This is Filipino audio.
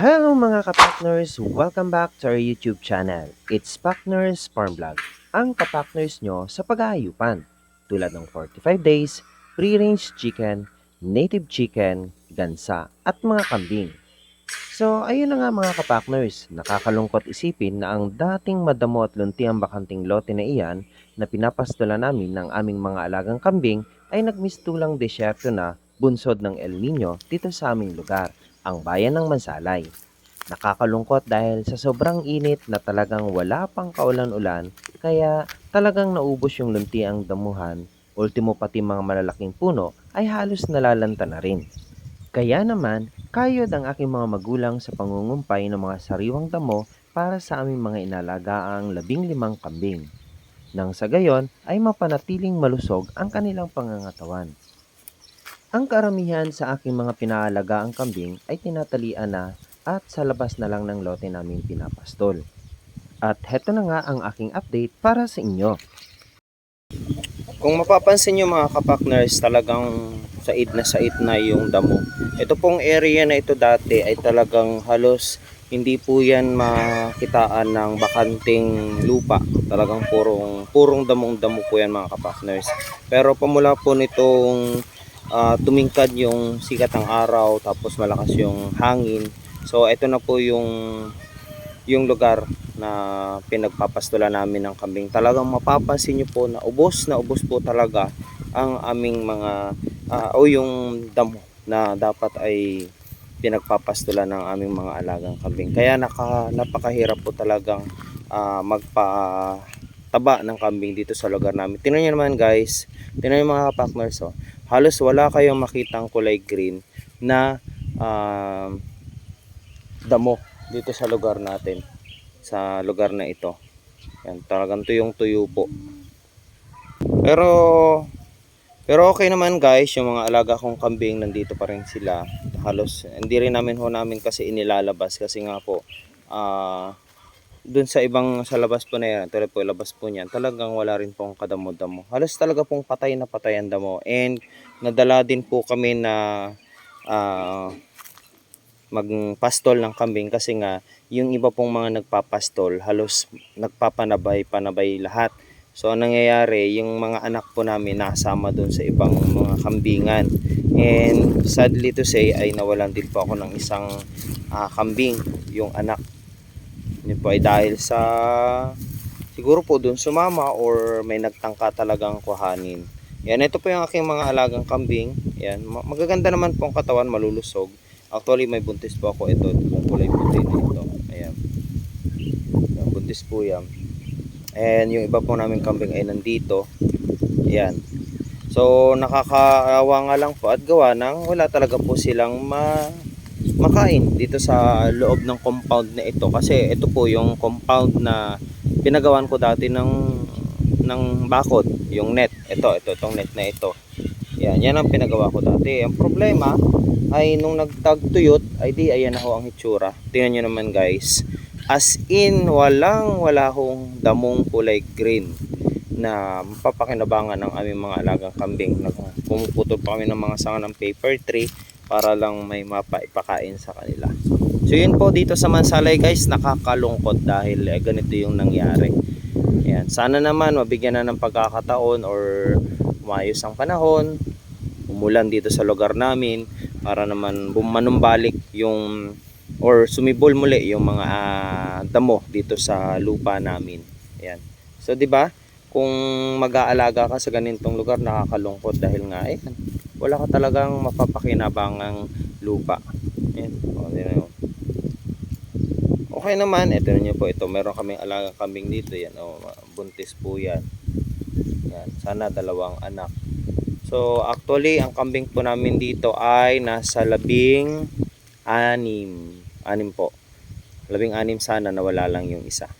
Hello mga kapakners! Welcome back to our YouTube channel. It's Pakners Farm Vlog. Ang kapakners nyo sa pag-aayupan. Tulad ng 45 days, free-range chicken, native chicken, gansa, at mga kambing. So, ayun na nga mga kapakners, nakakalungkot isipin na ang dating madamo at lunti ang bakanting lote na iyan na pinapastola namin ng aming mga alagang kambing ay nagmistulang desyerto na bunsod ng El Nino dito sa aming lugar ang bayan ng Mansalay. Nakakalungkot dahil sa sobrang init na talagang wala pang kaulan-ulan kaya talagang naubos yung lunti ang damuhan, ultimo pati mga malalaking puno ay halos nalalanta na rin. Kaya naman, kayod ang aking mga magulang sa pangungumpay ng mga sariwang damo para sa aming mga inalagaang labing limang kambing. Nang sa gayon ay mapanatiling malusog ang kanilang pangangatawan. Ang karamihan sa aking mga pinaalagaang kambing ay tinatalian na at sa labas na lang ng lote namin pinapastol. At heto na nga ang aking update para sa inyo. Kung mapapansin nyo mga kapakners, talagang said na said na yung damo. Ito pong area na ito dati ay talagang halos hindi po yan makitaan ng bakanting lupa. Talagang purong, purong damong damo po yan mga kapakners. Pero pamula po nitong ah, tumingkad yung sikat ng araw tapos malakas yung hangin. So ito na po yung yung lugar na pinagpapastulan namin ng kambing. Talagang mapapansin nyo po na ubos na ubos po talaga ang aming mga ah, o yung damo na dapat ay pinagpapastulan ng aming mga alagang kambing. Kaya naka, napakahirap po talagang ah, magpataba ng kambing dito sa lugar namin. Tingnan nyo naman guys, tingnan nyo mga kapakmers oh. Halos wala kayong makitang kulay green na ah, damo dito sa lugar natin sa lugar na ito yan talagang tuyong tuyo po pero pero okay naman guys yung mga alaga kong kambing nandito pa rin sila halos hindi rin namin ho namin kasi inilalabas kasi nga po ah dun sa ibang sa labas po na yan tulad po labas po niyan talagang wala rin pong kadamo-damo. Halos talaga pong patay na patay ang damo. And nadala din po kami na ah magpastol ng kambing kasi nga yung iba pong mga nagpapastol halos nagpapanabay panabay lahat. So ang nangyayari yung mga anak po namin nasama doon sa ibang mga kambingan. And sadly to say ay nawalan din po ako ng isang ah, kambing yung anak yun po ay dahil sa siguro po doon sumama or may nagtangka talagang kuhanin yan ito po yung aking mga alagang kambing yan ma- magaganda naman po ang katawan malulusog Actually, may buntis po ako ito. Kung kulay puti na ito. Ayan. Yan, buntis po yan. And yung iba po namin kambing ay nandito. Ayan. So, nakakaawa nga lang po at gawa ng wala talaga po silang ma makain dito sa loob ng compound na ito. Kasi ito po yung compound na pinagawan ko dati ng ng bakod, yung net. Ito, ito, itong net na ito. Yan, yan ang pinagawa ko dati. Ang problema, ay nung nagtagtuyot ay di ayan na ho ang hitsura tingnan nyo naman guys as in walang wala hong damong kulay green na mapapakinabangan ng aming mga alagang kambing na pumuputol pa kami ng mga sanga ng paper tree para lang may mapaipakain sa kanila so yun po dito sa Mansalay guys nakakalungkot dahil eh, ganito yung nangyari Ayan. sana naman mabigyan na ng pagkakataon or maayos ang panahon umulan dito sa lugar namin para naman bumanumbalik yung or sumibol muli yung mga ah, damo dito sa lupa namin. Ayan. So 'di ba? Kung mag-aalaga ka sa ganitong lugar nakakalungkot dahil nga eh wala ka talagang mapapakinabangang lupa. Ayan. O, tingnan mo. Okay naman, ito niyo po ito. Meron kaming alagang kambing dito yan. O, buntis po yan. Yan. Sana dalawang anak. So, actually, ang kambing po namin dito ay nasa labing anim. Anim po. Labing anim sana, nawala lang yung isa.